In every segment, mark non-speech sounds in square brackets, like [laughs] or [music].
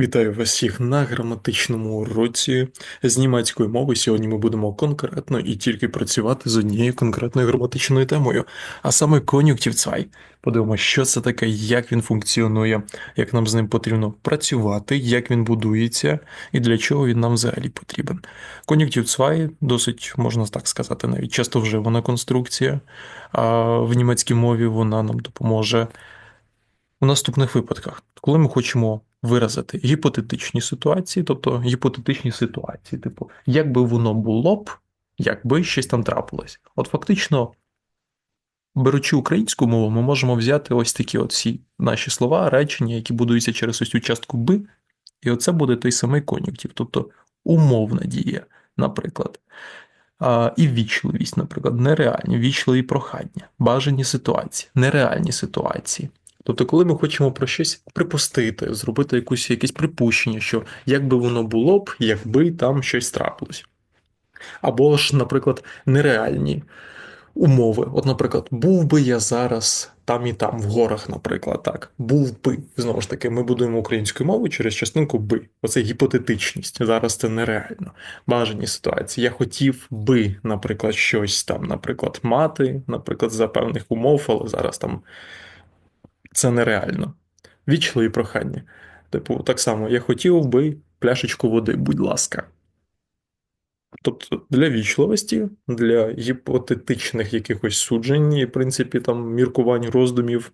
Вітаю вас всіх на граматичному уроці з німецької мови. Сьогодні ми будемо конкретно і тільки працювати з однією конкретною граматичною темою, а саме кон'юктив цвай. Подивимося, що це таке, як він функціонує, як нам з ним потрібно працювати, як він будується і для чого він нам взагалі потрібен. Кон'юктив цвай досить, можна так сказати, навіть часто вживана конструкція, а в німецькій мові вона нам допоможе. У наступних випадках, коли ми хочемо виразити гіпотетичні ситуації, тобто гіпотетичні ситуації, типу, як би воно було б, якби щось там трапилось. От фактично, беручи українську мову, ми можемо взяти ось такі от всі наші слова, речення, які будуються через ось цю частку би, і оце буде той самий кон'юктив, тобто умовна дія, наприклад. А, І вічливість, наприклад, нереальні, вічливі прохання, бажані ситуації, нереальні ситуації. Тобто, коли ми хочемо про щось припустити, зробити якусь, якесь припущення, що як би воно було б, якби там щось трапилось. Або ж, наприклад, нереальні умови. От, наприклад, був би я зараз там і там, в горах, наприклад, так. Був би. Знову ж таки, ми будуємо українською мовою через частинку би. Оце гіпотетичність. Зараз це нереально. Бажані ситуації. Я хотів би, наприклад, щось там, наприклад, мати, наприклад, за певних умов, але зараз там це нереально. Вічливі прохання. Типу, так само, я хотів би пляшечку води, будь ласка. Тобто для вічливості, для гіпотетичних якихось суджень, і, в принципі, там міркувань, роздумів.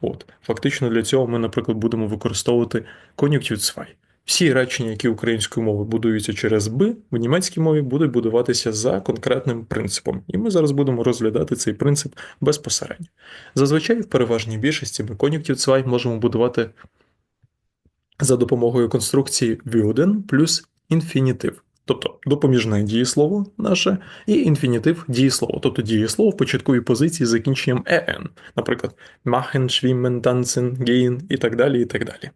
От, Фактично для цього ми, наприклад, будемо використовувати кон'юктив цвай. Всі речення, які українською мовою будуються через «би», в німецькій мові будуть будуватися за конкретним принципом, і ми зараз будемо розглядати цей принцип безпосередньо. Зазвичай, в переважній більшості ми кон'юктив цвай можемо будувати за допомогою конструкції würden плюс інфінітив. Тобто допоміжне дієслово наше і інфінітив дієслово, тобто дієслово в початковій позиції з закінченням «en», наприклад, machen, schwimmen, tanzen, gehen і так далі. і так далі.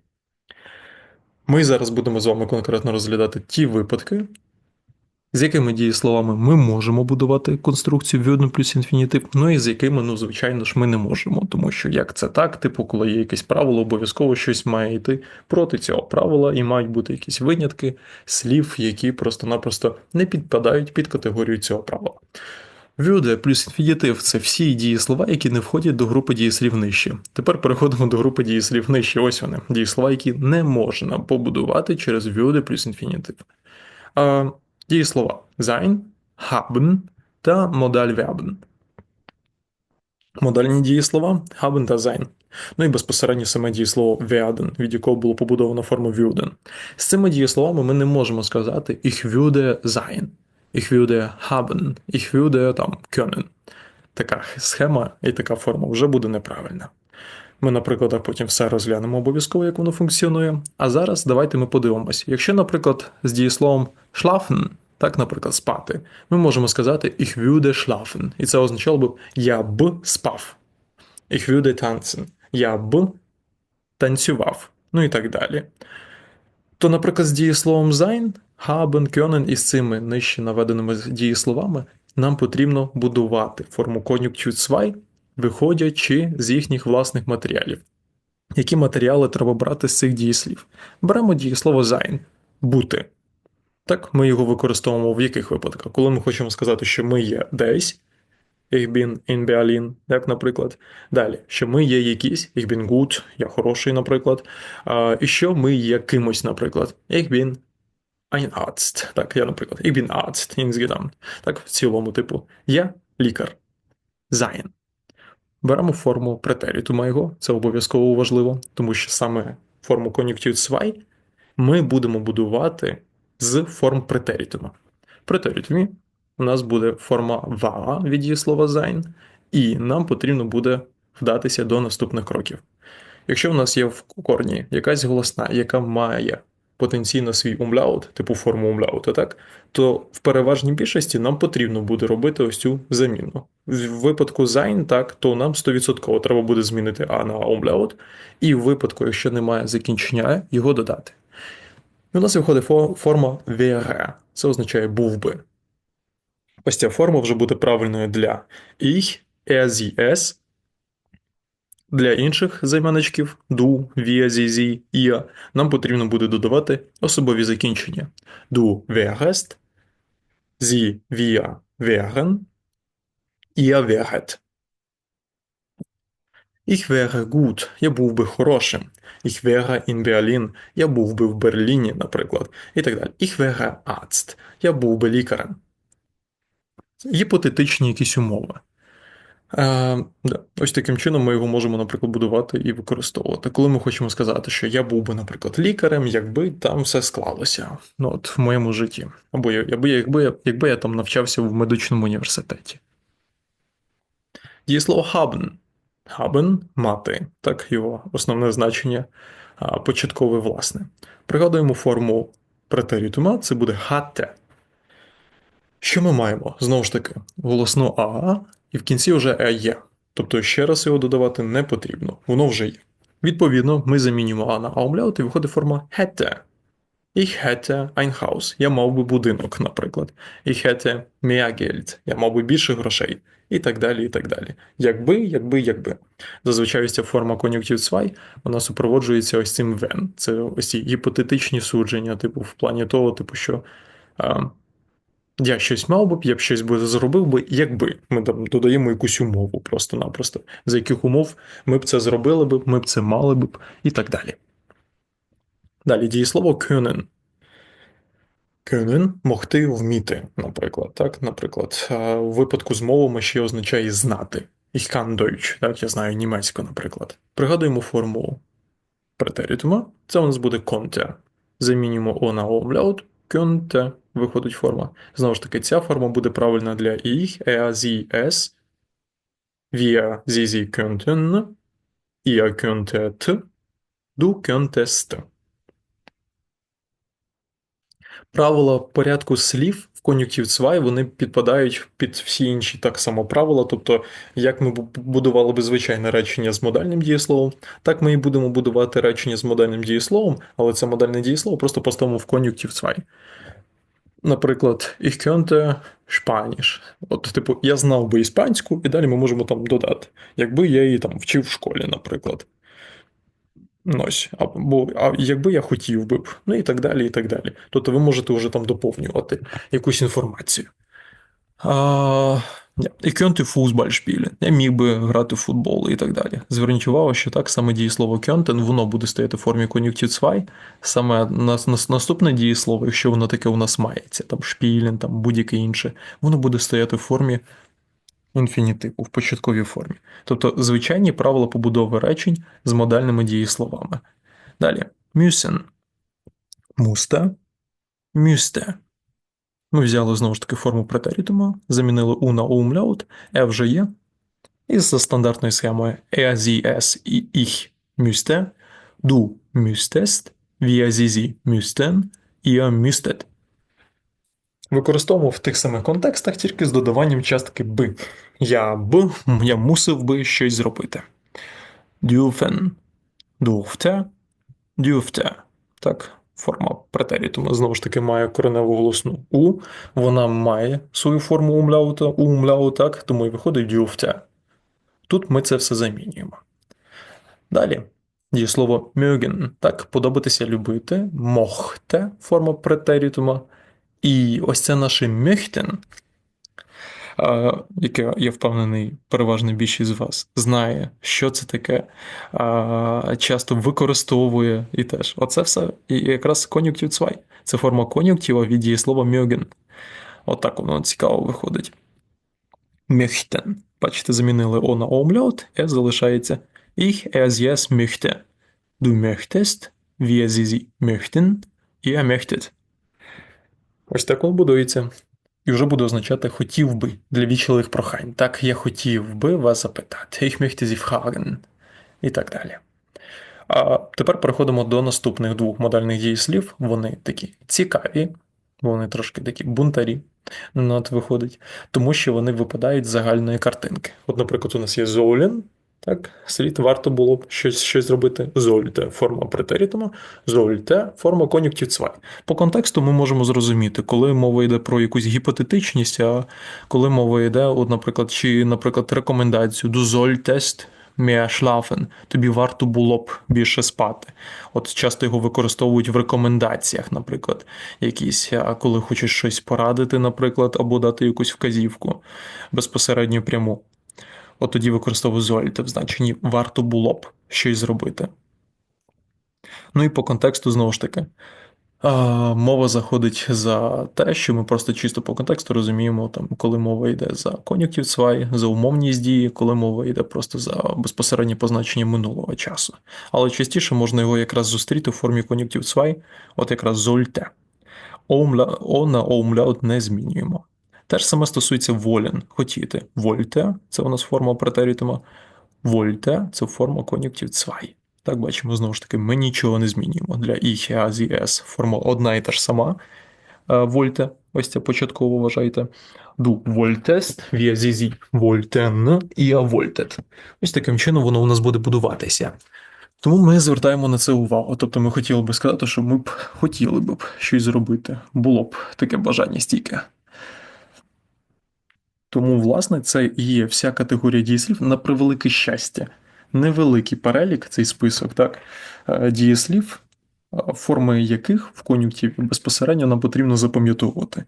Ми зараз будемо з вами конкретно розглядати ті випадки, з якими дієсловами ми можемо будувати конструкцію в плюс інфінітив, ну і з якими, ну, звичайно ж, ми не можемо, тому що як це так, типу, коли є якесь правило, обов'язково щось має йти проти цього правила, і мають бути якісь винятки слів, які просто-напросто не підпадають під категорію цього правила. Würde плюс інфінітив це всі дієслова, які не входять до групи дієслів нижче. Тепер переходимо до групи дієслів нижче. Ось вони. Дієслова, які не можна побудувати через würde плюс інфінітив. А, Дієслова sein, haben та модаль werden. Модальні дієслова haben та sein. Ну і безпосередньо саме дієслово werden, від якого було побудовано форму würden. З цими дієсловами ми не можемо сказати ich würde sein ich würde haben, ich würde там können. Така схема і така форма вже буде неправильна. Ми на прикладах потім все розглянемо обов'язково, як воно функціонує. А зараз давайте ми подивимось. Якщо, наприклад, з дієсловом schlafen, так, наприклад, спати, ми можемо сказати ich würde schlafen. І це означало б я б спав. Ich würde tanzen. Я б танцював. Ну і так далі. То, наприклад, з дієсловом sein haben, können із цими нижче наведеними дієсловами нам потрібно будувати форму кон'юнктив zwei, виходячи з їхніх власних матеріалів. Які матеріали треба брати з цих дієслів? Беремо дієслово sein бути. Так, ми його використовуємо в яких випадках? Коли ми хочемо сказати, що ми є десь, ich bin in Berlin, як, наприклад. Далі, що ми є якісь, ich bin gut, я хороший, наприклад. А, І що ми є кимось, наприклад. Ich bin ein Arzt. Так, я, наприклад, ich bin Arzt insgesamt. Так, в цілому, типу, я лікар. Sein. Беремо форму претерітума його, це обов'язково важливо, тому що саме форму кон'юнктив zwei ми будемо будувати з форм претерітума. Претерітумі у нас буде форма ва від її слова sein, і нам потрібно буде вдатися до наступних кроків. Якщо в нас є в корні якась голосна, яка має потенційно свій умляут, типу форму умляута, так, то в переважній більшості нам потрібно буде робити ось цю заміну. В випадку sein, так, то нам 100% треба буде змінити А на умляут, і в випадку, якщо немає закінчення, його додати. І у нас виходить форма wäre. Це означає був би. Ось ця форма вже буде правильною для ich, er, sie, es. Для інших займенників du, wir, sie, sie, ihr нам потрібно буде додавати особові закінчення. Du wärst, sie, wir wären, ihr wäret. Ich wäre gut, я був би хорошим. Ich wäre in Berlin, я був би в Берліні, наприклад, і так далі. Ich wäre Arzt, я був би лікарем. Гіпотетичні якісь умови. Е. Ось таким чином ми його можемо, наприклад, будувати і використовувати. Коли ми хочемо сказати, що я був би, наприклад, лікарем, якби там все склалося ну, от в моєму житті. Або якби, якби, якби я там навчався в медичному університеті. Дієслово haben. Haben – мати, так його основне значення початкове власне. Пригадуємо форму претерітума, це буде hatte. Що ми маємо? Знову ж таки, голосну А, і в кінці вже Е є. Тобто ще раз його додавати не потрібно, воно вже є. Відповідно, ми замінюємо А на Аумляут і виходить форма hätte. Ich hätte ein Haus. Я мав би будинок, наприклад. Ich hätte mehr Geld. Я мав би більше грошей. І так далі, і так далі. Якби, якби, якби. Зазвичай ця форма кон'юнктив 2, вона супроводжується ось цим when. Це ось ці гіпотетичні судження, типу, в плані того, типу, що а, я щось мав би, я б щось би зробив би, якби. Ми там додаємо якусь умову просто-напросто. За яких умов ми б це зробили б, ми б це мали б, і так далі. Далі дієслово können. Können – могти вміти, наприклад. Так? Наприклад, у випадку з мовами ще означає знати. Ich kann Deutsch, так, я знаю німецьку, наприклад. Пригадуємо форму претеритума. Це у нас буде konnte. Замінюємо O на Umlaut, könnte виходить форма. Знову ж таки, ця форма буде правильна для ich, er, sie, es, wir, sie, sie könnten, ihr könntet, du könntest. Правила порядку слів в кон'юктив 2 вони підпадають під всі інші так само правила. Тобто, як ми будували би звичайне речення з модальним дієсловом, так ми і будемо будувати речення з модальним дієсловом, але це модальне дієслово просто поставимо в кон'юктив 2. Наприклад, ich könnte Spanisch. От, типу, я знав би іспанську, і далі ми можемо там додати, якби я її там вчив в школі, наприклад. Ось, або а якби я хотів би, б, ну і так далі, і так далі. Тобто ви можете вже там доповнювати якусь інформацію. Könnte Fußball spielen. Я міг би грати в футбол і так далі. Зверніть увагу, що так саме дієслово könnten, воно буде стояти в формі кон'юнктив 2. Саме наступне дієслово, якщо воно таке у нас мається, там шпілін, там будь-яке інше, воно буде стояти в формі інфінітиву, в початковій формі. Тобто звичайні правила побудови речень з модальними дієсловами. Далі, müssen. Мусте, мюсте. Ми взяли знову ж таки форму претерітума, замінили у на умляут, е вже є. І за стандартною схемою sie, es і du müsstest, wir, sie, sie müssten, ihr müsstet. Використовував в тих самих контекстах, тільки з додаванням частки би. Я б, я мусив би щось зробити. Dürfen, durfte, dürfte. Так, форма претерітуму знову ж таки має кореневу голосну У. Вона має свою форму умляута, умляу, так, тому і виходить дюфте. Тут ми це все замінюємо. Далі. Дієслово mögen, так, подобатися любити, мохте, форма претерітума. І ось це наше möchten, яке я впевнений, переважна більшість з вас знає, що це таке, часто використовує і теж. Оце все і якраз кон'юнктив 2. Це форма кон'юнктива від дієслова mögen. Отак воно цікаво виходить. Möchten. Бачите, замінили О на Омляут, Е залишається Ich, es möchte. Du möchtest, wir, sie möchten, ihr möchtet. Ось так воно будується і вже буде означати хотів би для вічливих прохань. Так, я хотів би вас запитати. Ich möchte Sie fragen. І так далі. А тепер переходимо до наступних двох модальних дієслів. Вони такі цікаві, вони трошки такі бунтарі. От виходить, тому що вони випадають з загальної картинки. От, наприклад, у нас є Золін, так, слід варто було б щось щось зробити. Зольте форма претерітума, зольте форма кон'юктів цвай. По контексту ми можемо зрозуміти, коли мова йде про якусь гіпотетичність, а коли мова йде, от, наприклад, чи, наприклад, рекомендацію до зольтест schlafen. Тобі варто було б більше спати. От часто його використовують в рекомендаціях, наприклад, якісь, коли хочеш щось порадити, наприклад, або дати якусь вказівку безпосередньо пряму. От тоді використовую sollte в значенні варто було б щось зробити. Ну і по контексту знову ж таки. Мова заходить за те, що ми просто чисто по контексту розуміємо, там, коли мова йде за кон'юктив цвай, за умовність дії, коли мова йде просто за безпосереднє позначення минулого часу. Але частіше можна його якраз зустріти в формі кон'юктив цвай, от якраз зольте. О на оумляут не змінюємо. Те ж саме стосується волен, хотіти. Вольте це у нас форма претерітума. Вольте це форма кон'юктив цвай. Так, бачимо, знову ж таки, ми нічого не змінюємо. Для Ich, A, Sie, S формула одна і та ж сама. Вольте, ось це початково вважайте. Wir Sie, Sie wollten, ihr wolltet. Ось таким чином воно у нас буде будуватися. Тому ми звертаємо на це увагу. Тобто ми хотіли би сказати, що ми б хотіли б щось зробити. Було б таке бажання стійке. Тому, власне, це є вся категорія дієслів на превелике щастя невеликий перелік, цей список, так, е, дієслів, е, форми яких в кон'юктиві безпосередньо нам потрібно запам'ятовувати.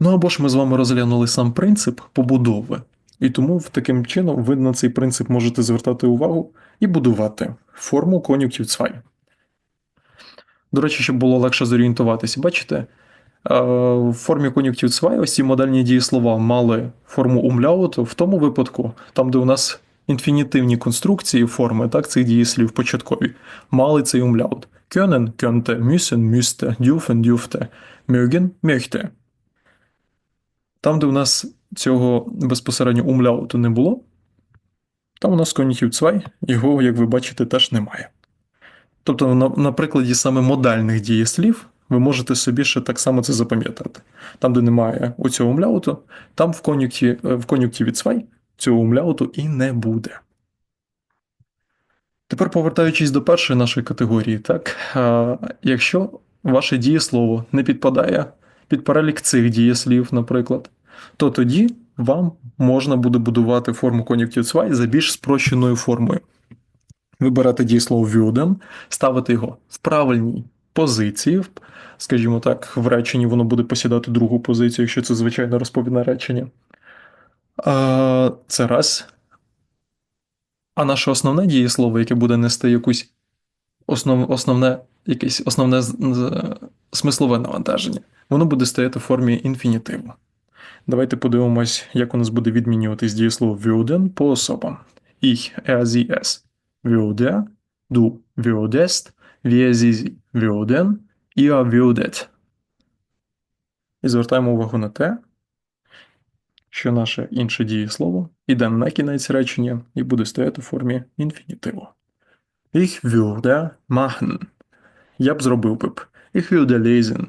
Ну або ж ми з вами розглянули сам принцип побудови, і тому таким чином ви на цей принцип можете звертати увагу і будувати форму кон'юктив цвай. До речі, щоб було легше зорієнтуватися, бачите? В формі кон'юктив цвай ось ці модальні дієслова мали форму умляуту в тому випадку, там, де у нас інфінітивні конструкції форми, так, цих дієслів початкові, мали цей умляут. Können, könnte, müssen, müsste, dürfen, dürfte, mögen, möchte. Там, де у нас цього безпосередньо умляуту не було, там у нас конітів цвай, його, як ви бачите, теж немає. Тобто, на, на прикладі саме модальних дієслів ви можете собі ще так само це запам'ятати. Там, де немає оцього умляуту, там в кон'юктиві цвай цього умляуту і не буде. Тепер повертаючись до першої нашої категорії, так, якщо ваше дієслово не підпадає під перелік цих дієслів, наприклад, то тоді вам можна буде будувати форму кон'юктив цвай за більш спрощеною формою. Ви берете дієслово würden, ставите його в правильній позиції, скажімо так, в реченні воно буде посідати другу позицію, якщо це звичайно розповідне речення. Це раз. А наше основне дієслово, яке буде нести якусь основ, основне якесь основне смислове навантаження, воно буде стояти в формі інфінітиву. Давайте подивимось, як у нас буде відмінюватись дієслово würden по особам. Ich, er, sie, es. Würde, du würdest, wir, sie, sie würden, ihr würdet. І звертаємо увагу на те, що наше інше дієслово йде на кінець речення і буде стояти в формі інфінітиву. Ich würde machen. Я б зробив би б. Ich würde lesen.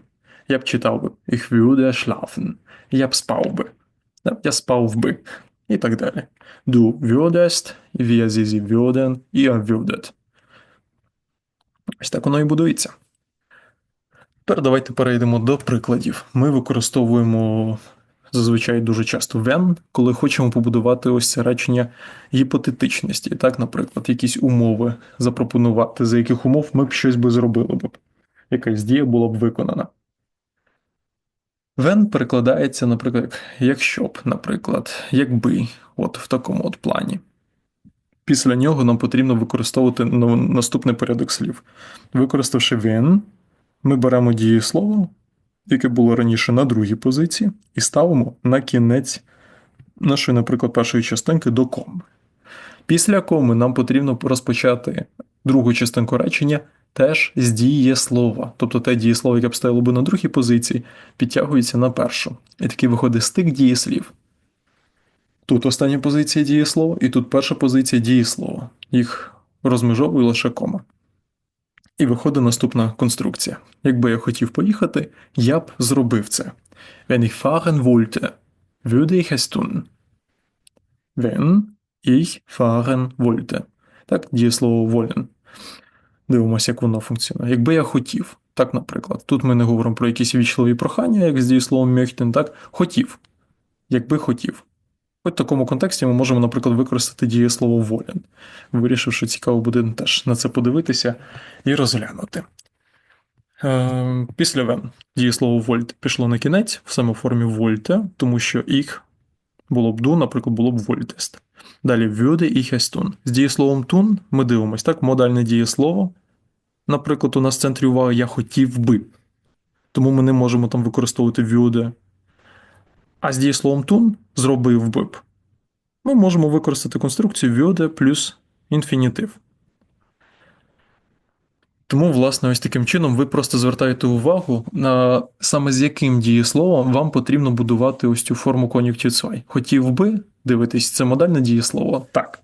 Я б читав би. Ich würde schlafen. Я б спав би. Я спав би. І так далі. Du würdest, wir sie würden, ihr würdet. Ось так воно і будується. Тепер давайте перейдемо до прикладів. Ми використовуємо зазвичай дуже часто when, коли хочемо побудувати ось це речення гіпотетичності. Так, наприклад, якісь умови запропонувати, за яких умов ми б щось би зробили б, якась дія була б виконана. When перекладається, наприклад, якщо б, наприклад, якби, от в такому от плані. Після нього нам потрібно використовувати наступний порядок слів. Використавши when, ми беремо дієслово, яке було раніше на другій позиції, і ставимо на кінець нашої, наприклад, першої частинки до коми. Після коми нам потрібно розпочати другу частинку речення теж з дієслова. Тобто те дієслово, яке б стояло би на другій позиції, підтягується на першу. І такий виходить стик дієслів. Тут остання позиція дієслова, і тут перша позиція дієслова. Їх розмежовує лише кома. І виходить наступна конструкція. Якби я хотів поїхати, я б зробив це. Wenn ich fahren wollte, würde ich es tun. Wenn ich fahren wollte. Так, дієслово wollen. Дивимося, як воно функціонує. Якби я хотів, так, наприклад, тут ми не говоримо про якісь вічливі прохання, як з дієсловом möchten, так, хотів. Якби хотів. От в такому контексті ми можемо, наприклад, використати дієслово волен, вирішивши, цікаво буде теж на це подивитися і розглянути. Е, Після вен дієслово вольт пішло на кінець в саме формі вольте, тому що їх було б ду, наприклад, було б вольтест. Далі ich es tun. З дієсловом tun ми дивимося, так, модальне дієслово. Наприклад, у нас в центрі уваги я хотів би. Тому ми не можемо там використовувати würde. А з дієсловом tun зробив би б. Ми можемо використати конструкцію würde плюс інфінітив. Тому, власне, ось таким чином ви просто звертаєте увагу на саме з яким дієсловом вам потрібно будувати ось цю форму кон'юктив цвай. Хотів би дивитись, це модальне дієслово? Так.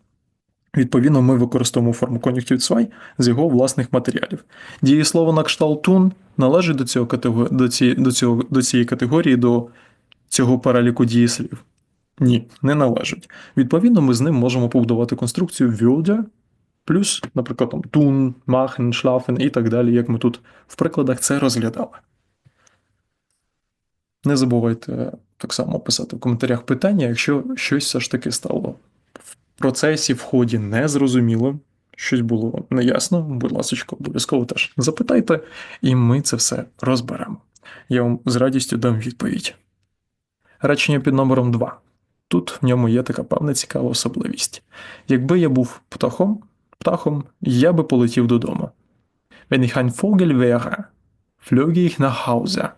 Відповідно, ми використовуємо форму кон'юктив цвай з його власних матеріалів. Дієслово на кшталт «tun» належить до цього до, ці... до, цього... до цієї категорії, до цього переліку дієслів. Ні, не належить. Відповідно, ми з ним можемо побудувати конструкцію würde плюс, наприклад, там tun, machen, schlafen і так далі, як ми тут в прикладах це розглядали. Не забувайте так само писати в коментарях питання, якщо щось все ж таки стало в процесі, в ході незрозуміло, щось було неясно, будь ласка, обов'язково теж запитайте, і ми це все розберемо. Я вам з радістю дам відповідь. Речення під номером 2. Тут в ньому є така певна цікава особливість. Якби я був птахом, птахом, я би полетів додому. Wenn ich ein Vogel wäre, flöge ich nach Hause.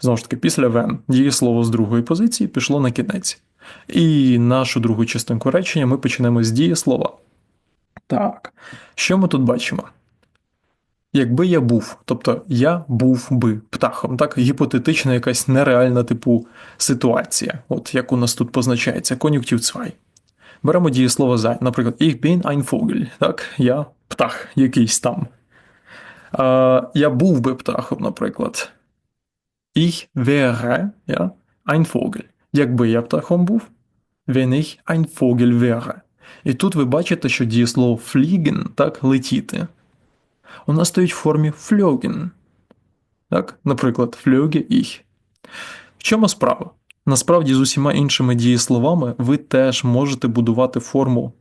Знову ж таки, після wenn дієслово з другої позиції пішло на кінець. І нашу другу частинку речення ми почнемо з дієслова. Так, що ми тут бачимо? Якби я був, тобто я був би птахом, так, гіпотетична якась нереальна типу ситуація, от як у нас тут позначається, кон'юктив цвай. Беремо дієслово sein, наприклад, ich bin ein Vogel, так, я птах якийсь там. А, Я був би птахом, наприклад. Ich wäre ja, ein Vogel. Якби я птахом був, wenn ich ein Vogel wäre. І тут ви бачите, що дієслово fliegen, так, летіти, у нас стоїть в формі flögen. Так, наприклад, flöge ich. В чому справа? Насправді, з усіма іншими дієсловами ви теж можете будувати форму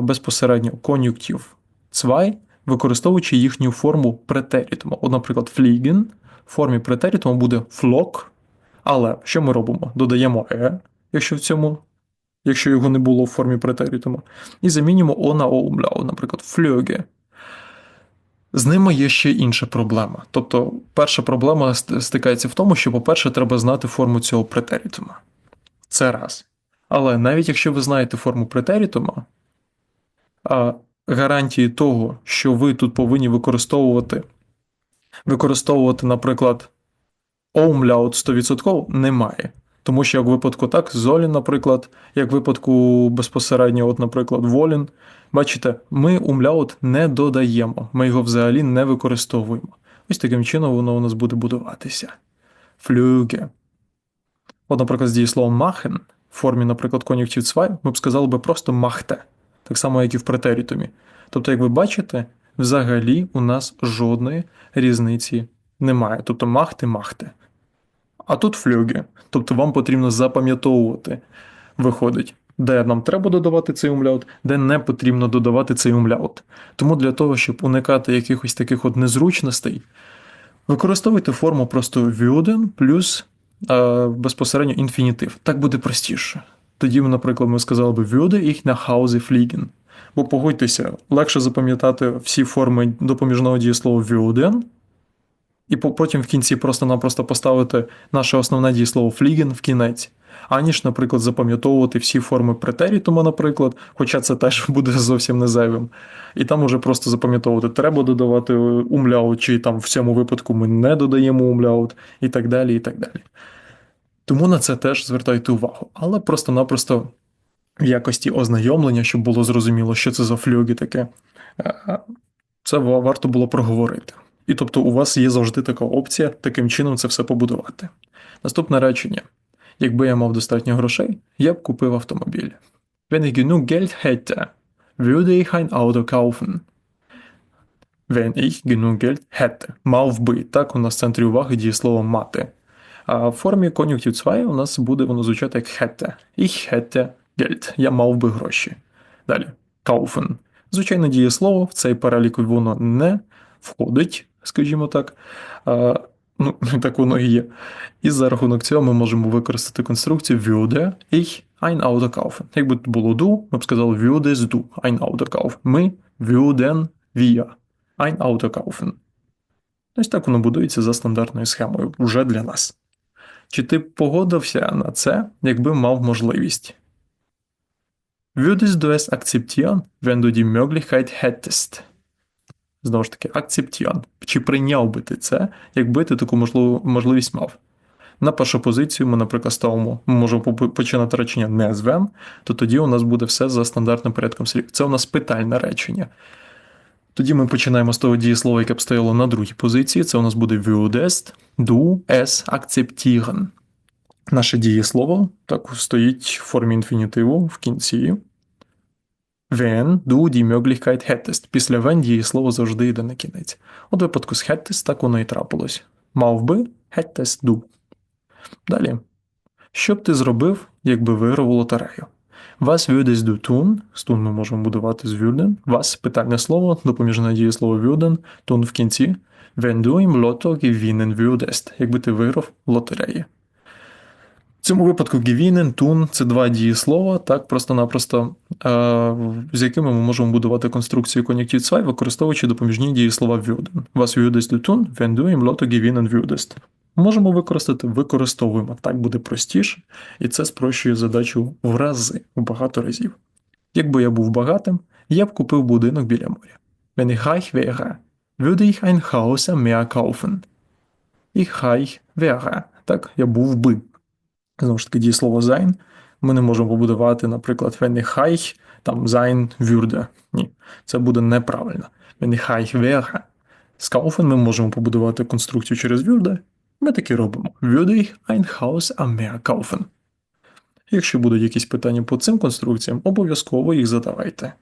безпосередньо кон'юктив цвай, використовуючи їхню форму претерітуму. От, наприклад, fliegen в формі претерітуму буде flock, але що ми робимо? Додаємо е, якщо в цьому, якщо його не було в формі претерітуму, і замінюємо о на оумляу, наприклад, flöge. З ними є ще інша проблема. Тобто, перша проблема стикається в тому, що, по-перше, треба знати форму цього претерітума. Це раз. Але навіть якщо ви знаєте форму претерітума, гарантії того, що ви тут повинні використовувати, використовувати, наприклад, оумляут 100% немає. Тому що як в випадку так, Золін, наприклад, як в випадку безпосередньо, от, наприклад, Волін, бачите, ми умляут не додаємо, ми його взагалі не використовуємо. Ось таким чином воно у нас буде будуватися. Флюге. От, наприклад, з дієсловом махен в формі, наприклад, кон'юктив цвай, ми б сказали би просто махте, так само, як і в претерітумі. Тобто, як ви бачите, взагалі у нас жодної різниці немає. Тобто махте, махте. А тут флюги. Тобто вам потрібно запам'ятовувати, виходить, де нам треба додавати цей умляут, де не потрібно додавати цей умляут. Тому для того, щоб уникати якихось таких от незручностей, використовуйте форму просто würden плюс е, безпосередньо інфінітив. Так буде простіше. Тоді, наприклад, ми сказали би würde ich nach Hause fliegen. Бо погодьтеся, легше запам'ятати всі форми допоміжного дієслова würden, і потім в кінці просто-напросто поставити наше основне дієслово фліген в кінець, аніж, наприклад, запам'ятовувати всі форми претерітума, наприклад, хоча це теж [laughs] буде зовсім не зайвим. І там уже просто запам'ятовувати, треба додавати умляут, чи там в цьому випадку ми не додаємо умляут, і так далі. і так далі. Тому на це теж звертайте увагу. Але просто-напросто в якості ознайомлення, щоб було зрозуміло, що це за флюги таке, е, це варто було проговорити. І тобто у вас є завжди така опція таким чином це все побудувати. Наступне речення: якби я мав достатньо грошей, я б купив автомобіль. Wenn ich genug Geld hätte, würde ich ein Auto kaufen. Wenn ich genug Geld hätte. Мав би. Так, у нас в центрі уваги діє слово мати. А в формі кон'юнктив 2 у нас буде воно звучати як hätte. Ich hätte Geld. Я мав би гроші. Далі. Kaufen. Звичайне дієслово, в цей перелік воно не входить, скажімо так. Ну, [laughs] так воно і є. І за рахунок цього ми можемо використати конструкцію würde ich ein Auto kaufen. Якби тут було du, ми б сказали würdest du ein Auto kaufen. Ми würden wir ein Auto kaufen. Ось так воно будується за стандартною схемою вже для нас. Чи ти погодився на це, якби мав можливість? Würdest du es akzeptieren, wenn du die Möglichkeit hättest? Знову ж таки, акцептіан. Чи прийняв би ти це, якби ти таку можливість мав? На першу позицію ми, наприклад, ставимо, ми можемо починати речення не з то тоді у нас буде все за стандартним порядком слів. Це у нас питальне речення. Тоді ми починаємо з того дієслова, яке б стояло на другій позиції. Це у нас буде würdest du es akzeptieren. Наше дієслово так стоїть в формі інфінітиву в кінці. Wenn du die Möglichkeit hättest. Після wenn дієслово завжди йде на кінець. У випадку з hättest так воно і трапилось. Мав би hättest du. Далі. Що б ти зробив, якби виграв у лотерею? Was würdest du tun? З tun ми можемо будувати з würden. Was – питальне слово, допоміжне дієслово würden, tun в кінці. Wenn du im Lotto gewinnen würdest, якби ти виграв в лотереї. В цьому випадку gewinnen, tun – це два дієслова, так просто-напросто, з якими ми можемо будувати конструкцію кон'юнктив 2, використовуючи допоміжні дієслова würden. Was würdest du tun, wenn du im Lotto? Можемо використати, використовуємо, так буде простіше, і це спрощує задачу в рази, в багато разів. Якби я був багатим, я б купив будинок біля моря. Wenn ich reich wäre, würde ich ein Haus am Meer kaufen. Ich reich wäre. Так, я був би. Знову ж таки, дієслово sein. Ми не можемо побудувати, наприклад, reich, там sein würde. Ні, це буде неправильно. Reich wäre. З kaufen ми можемо побудувати конструкцію через würde, ми таки робимо. Würde ich ein Haus am Meer kaufen? Якщо будуть якісь питання по цим конструкціям, обов'язково їх задавайте.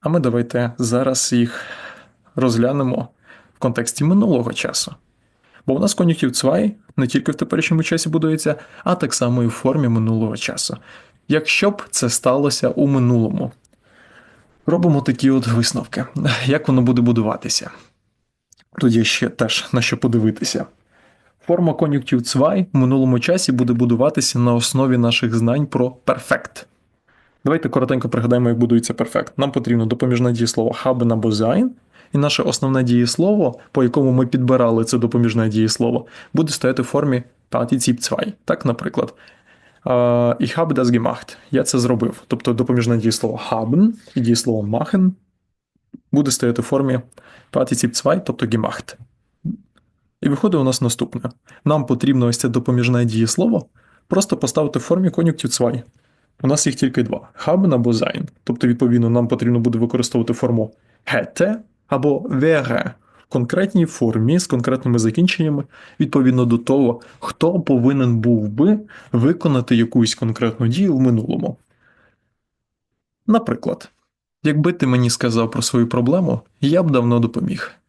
А ми давайте зараз їх розглянемо в контексті минулого часу. Бо у нас кон'юнктив 2 не тільки в теперішньому часі будується, а так само і в формі минулого часу. Якщо б це сталося у минулому, робимо такі от висновки, як воно буде будуватися. Тут є ще теж на що подивитися. Форма кон'юнктив 2 в минулому часі буде будуватися на основі наших знань про перфект. Давайте коротенько пригадаємо, як будується перфект. Нам потрібно допоміжне дієслово haben або sein, і наше основне дієслово, по якому ми підбирали це допоміжне дієслово, буде стояти в формі Partizip 2. Так, наприклад, Ich habe das gemacht. Я це зробив. Тобто допоміжне дієслово haben і дієслово machen буде стояти в формі Partizip 2, тобто gemacht. І виходить у нас наступне. Нам потрібно ось це допоміжне дієслово просто поставити в формі кон'юнктив 2. У нас їх тільки два: haben або sein. Тобто, відповідно, нам потрібно буде використовувати форму hätte або wäre в конкретній формі з конкретними закінченнями, відповідно до того, хто повинен був би виконати якусь конкретну дію в минулому. Наприклад, якби ти мені сказав про свою проблему, я б давно допоміг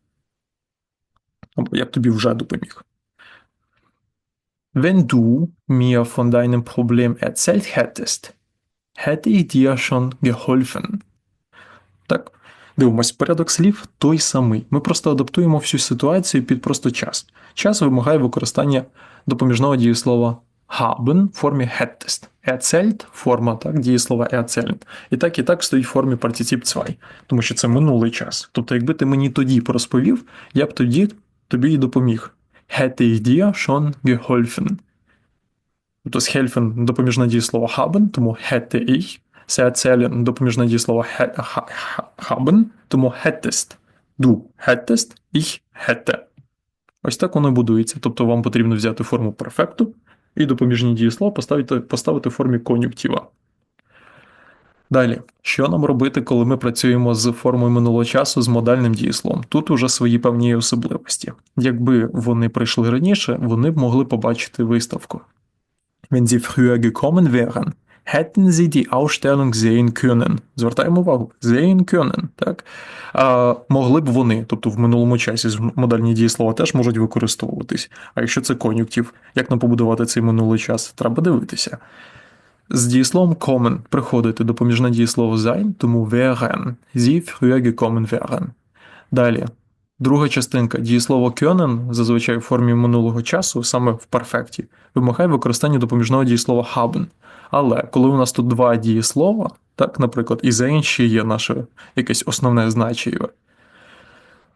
або я б тобі вже допоміг. Wenn du mir von deinem Problem erzählt hättest, hätte ich dir schon geholfen. Так, дивимось, порядок слів той самий. Ми просто адаптуємо всю ситуацію під просто час. Час вимагає використання допоміжного дієслова haben в формі hättest. Erzählt – форма так, дієслова erzählen. І так і так стоїть в формі партицip 2, тому що це минулий час. Тобто, якби ти мені тоді розповів, я б тоді тобі й допоміг. Hätte ich dir schon geholfen. Тобто з helfen допоміжне дієслово haben, тому hätte ich. Це erzählen допоміжне дієслово haben, тому hättest. Du hättest, ich hätte. Ось так воно будується. Тобто вам потрібно взяти форму перфекту і допоміжні дієслова поставити, поставити в формі кон'юктива. Далі, що нам робити, коли ми працюємо з формою минулого часу з модальним дієслом? Тут уже свої певні особливості. Якби вони прийшли раніше, вони б могли побачити виставку. Wenn sie früher gekommen wären, Hätten Sie die Ausstellung sehen können? Звертаємо увагу. Sehen können, так? А, могли б вони, тобто в минулому часі модальні дієслова теж можуть використовуватись. А якщо це кон'юктив, як нам побудувати цей минулий час? Треба дивитися. З дієсловом kommen приходити допоміжне дієслово sein, тому wären. Sie früher gekommen wären. Далі. Друга частинка дієслово кьонен зазвичай в формі минулого часу, саме в перфекті, вимагає використання допоміжного дієслова haben. Але коли у нас тут два дієслова, так, наприклад, і за інші є наше якесь основне значення,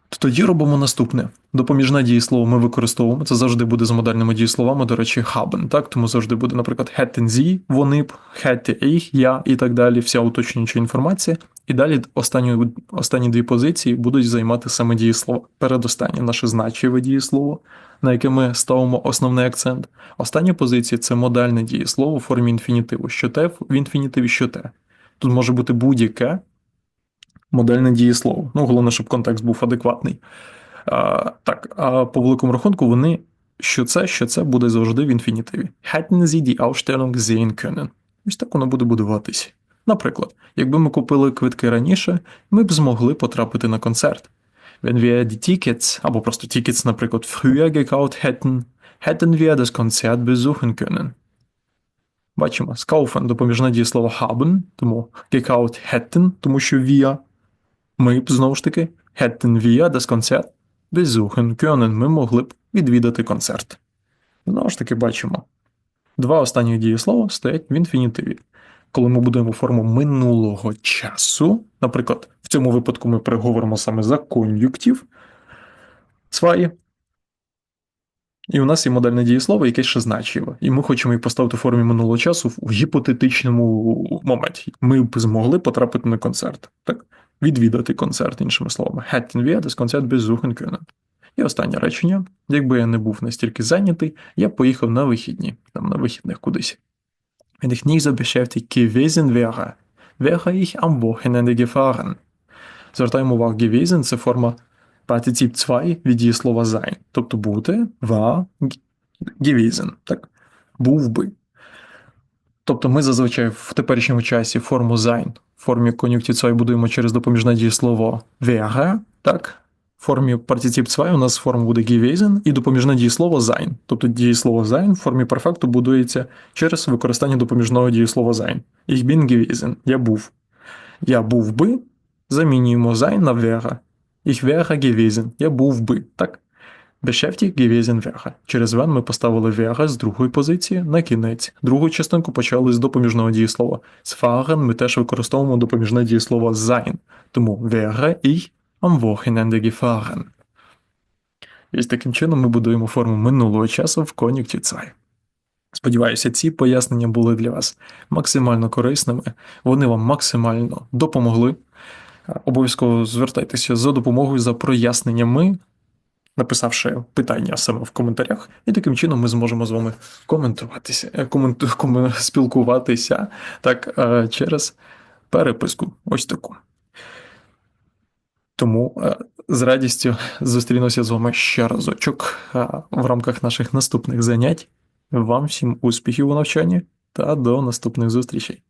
то тоді робимо наступне. Допоміжне дієслово ми використовуємо, це завжди буде з модальними дієсловами, до речі, haben, так, тому завжди буде, наприклад, hätten Sie, вони б, hätte ich, я і так далі, вся уточнююча інформація. І далі останні останні дві позиції будуть займати саме дієслова. Передостаннє наше значиве дієслово, на яке ми ставимо основний акцент. Остання позиція це модальне дієслово у формі інфінітиву. Що те в інфінітиві, що те. Тут може бути будь-яке модельне дієслово. Ну, головне, щоб контекст був адекватний. А, Так, а по великому рахунку, вони що це, що це буде завжди в інфінітиві. Hätten Sie die Ausstellung sehen können. Ось так воно буде будуватись. Наприклад, якби ми купили квитки раніше, ми б змогли потрапити на концерт. Wenn wir die Tickets, або просто Tickets, наприклад, früher gekauft hätten, hätten wir das Konzert besuchen können. Бачимо, скауфен допоміжне дієслово haben, тому gekauft hätten, тому що wir, ми б знову ж таки, hätten wir das Konzert besuchen ми могли б відвідати концерт. Знову ж таки бачимо. Два останні дієслова стоять в інфінітиві коли ми будемо форму минулого часу, наприклад, в цьому випадку ми переговоримо саме за кон'юктів. zwei, і у нас є модельне дієслово, яке ще значило. І ми хочемо їх поставити в формі минулого часу в гіпотетичному моменті. Ми б змогли потрапити на концерт, так? Відвідати концерт, іншими словами. Das Konzert besuchen können. І останнє речення: якби я не був настільки зайнятий, я поїхав на вихідні, там на вихідних кудись. Wenn ich nicht so beschäftigt gewesen wäre, wäre ich am Wochenende gefahren. Звертаємо увагу, gewesen – це форма партицип 2 від дієслова sein. Тобто бути, war, gewesen. Так? Був би. Тобто ми зазвичай в теперішньому часі форму sein в формі кон'юктив 2 будуємо через допоміжне дієслово wäre, так? В формі партицип 2 у нас форма буде gewesen і допоміжне дієслово sein. Тобто дієслово sein в формі перфекту будується через використання допоміжного дієслова sein. Ich bin gewesen. Я був. Я був би. Замінюємо sein на wäre. Ich wäre gewesen. Я був би. Так? Beschäftigt gewesen wäre. Через wenn ми поставили wäre з другої позиції на кінець. Другу частинку почали з допоміжного дієслова. З fahren ми теж використовуємо допоміжне дієслово sein. Тому wäre ich am Wochenende gefahren. І таким чином ми будуємо форму минулого часу в кон'юктив 2. Сподіваюся, ці пояснення були для вас максимально корисними, вони вам максимально допомогли. Обов'язково звертайтеся за допомогою за проясненнями, написавши питання саме в коментарях, і таким чином ми зможемо з вами коментуватися, е, коменту, [laughs] ком, спілкуватися так, е, через переписку. Ось таку. Тому е, з радістю зустрінуся з вами ще разочок в рамках наших наступних занять. Вам всім успіхів у навчанні та до наступних зустрічей!